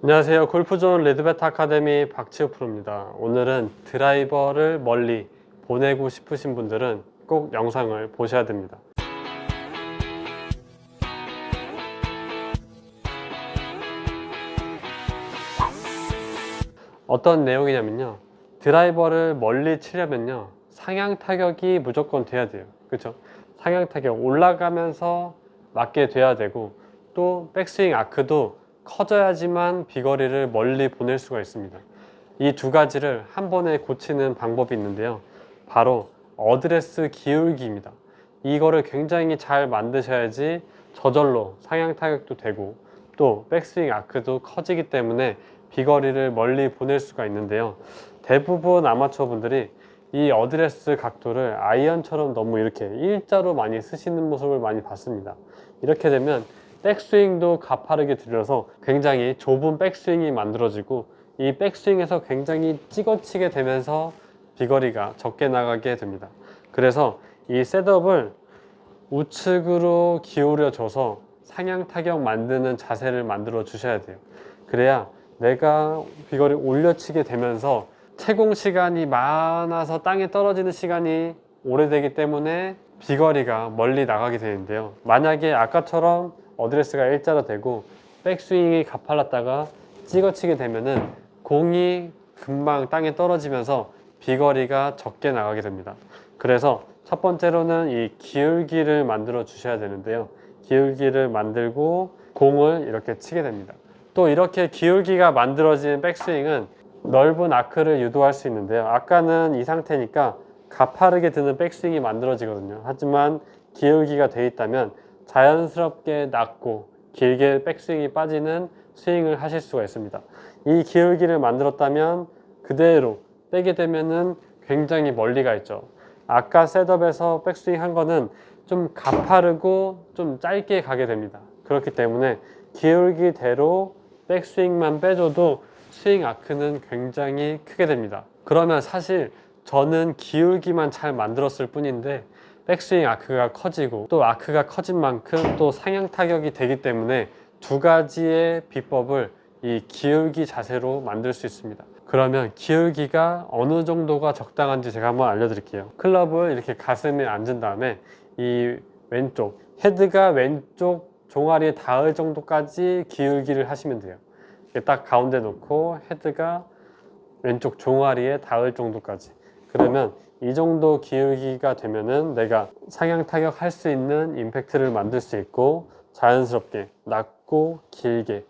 안녕하세요. 골프존 레드베트 아카데미 박지호 프로입니다. 오늘은 드라이버를 멀리 보내고 싶으신 분들은 꼭 영상을 보셔야 됩니다. 어떤 내용이냐면요. 드라이버를 멀리 치려면요. 상향 타격이 무조건 돼야 돼요. 그렇죠? 상향 타격 올라가면서 맞게 돼야 되고 또 백스윙 아크도 커져야지만 비거리를 멀리 보낼 수가 있습니다. 이 두 가지를 한 번에 고치는 방법이 있는데요. 바로 어드레스 기울기입니다. 이거를 굉장히 잘 만드셔야지 저절로 상향 타격도 되고 또 백스윙 아크도 커지기 때문에 비거리를 멀리 보낼 수가 있는데요. 대부분 아마추어 분들이 이 어드레스 각도를 아이언처럼 너무 이렇게 일자로 많이 쓰시는 모습을 많이 봤습니다. 이렇게 되면 백스윙도 가파르게 들려서 굉장히 좁은 백스윙이 만들어지고 이 백스윙에서 굉장히 찍어치게 되면서 비거리가 적게 나가게 됩니다. 그래서 이 셋업을 우측으로 기울여 줘서 상향 타격 만드는 자세를 만들어 주셔야 돼요. 그래야 내가 비거리 올려치게 되면서 채공 시간이 많아서 땅에 떨어지는 시간이 오래되기 때문에 비거리가 멀리 나가게 되는데요. 만약에 아까처럼 어드레스가 일자로 되고 백스윙이 가팔랐다가 찍어치게 되면은 공이 금방 땅에 떨어지면서 비거리가 적게 나가게 됩니다. 그래서 첫 번째로는 이 기울기를 만들어 주셔야 되는데요. 기울기를 만들고 공을 이렇게 치게 됩니다. 또 이렇게 기울기가 만들어진 백스윙은 넓은 아크를 유도할 수 있는데요. 아까는 이 상태니까 가파르게 드는 백스윙이 만들어지거든요. 하지만 기울기가 돼 있다면 자연스럽게 낮고 길게 백스윙이 빠지는 스윙을 하실 수가 있습니다. 이 기울기를 만들었다면 그대로 빼게 되면은 굉장히 멀리 가 있죠. 아까 셋업에서 백스윙 한 거는 좀 가파르고 좀 짧게 가게 됩니다. 그렇기 때문에 기울기대로 백스윙만 빼줘도 스윙 아크는 굉장히 크게 됩니다. 그러면 사실 저는 기울기만 잘 만들었을 뿐인데 백스윙 아크가 커지고 또 아크가 커진 만큼 또 상향 타격이 되기 때문에 두 가지의 비법을 이 기울기 자세로 만들 수 있습니다. 그러면 기울기가 어느 정도가 적당한지 제가 한번 알려드릴게요. 클럽을 이렇게 가슴에 앉은 다음에 이 왼쪽 헤드가 왼쪽 종아리에 닿을 정도까지 기울기를 하시면 돼요. 딱 가운데 놓고 헤드가 왼쪽 종아리에 닿을 정도까지. 그러면 이 정도 기울기가 되면은 내가 상향 타격 할 수 있는 임팩트를 만들 수 있고 자연스럽게 낮고 길게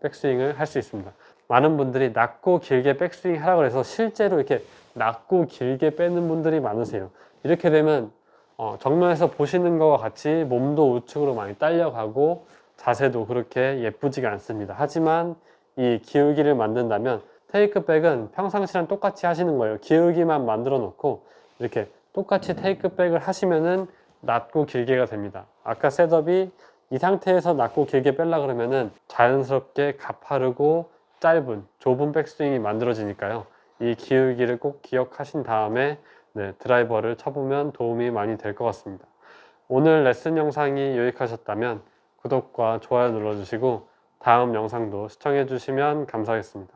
백스윙을 할 수 있습니다. 많은 분들이 낮고 길게 백스윙 하라고 해서 실제로 이렇게 낮고 길게 빼는 분들이 많으세요. 이렇게 되면 어, 정면에서 보시는 것과 같이 몸도 우측으로 많이 딸려가고 자세도 그렇게 예쁘지가 않습니다. 하지만 이 기울기를 만든다면 테이크백은 평상시랑 똑같이 하시는 거예요. 기울기만 만들어 놓고 이렇게 똑같이 테이크백을 하시면은 낮고 길게가 됩니다. 아까 셋업이 이 상태에서 낮고 길게 뺄라 그러면은 자연스럽게 가파르고 짧은 좁은 백스윙이 만들어지니까요. 이 기울기를 꼭 기억하신 다음에 네, 드라이버를 쳐보면 도움이 많이 될 것 같습니다. 오늘 레슨 영상이 유익하셨다면 구독과 좋아요 눌러주시고 다음 영상도 시청해 주시면 감사하겠습니다.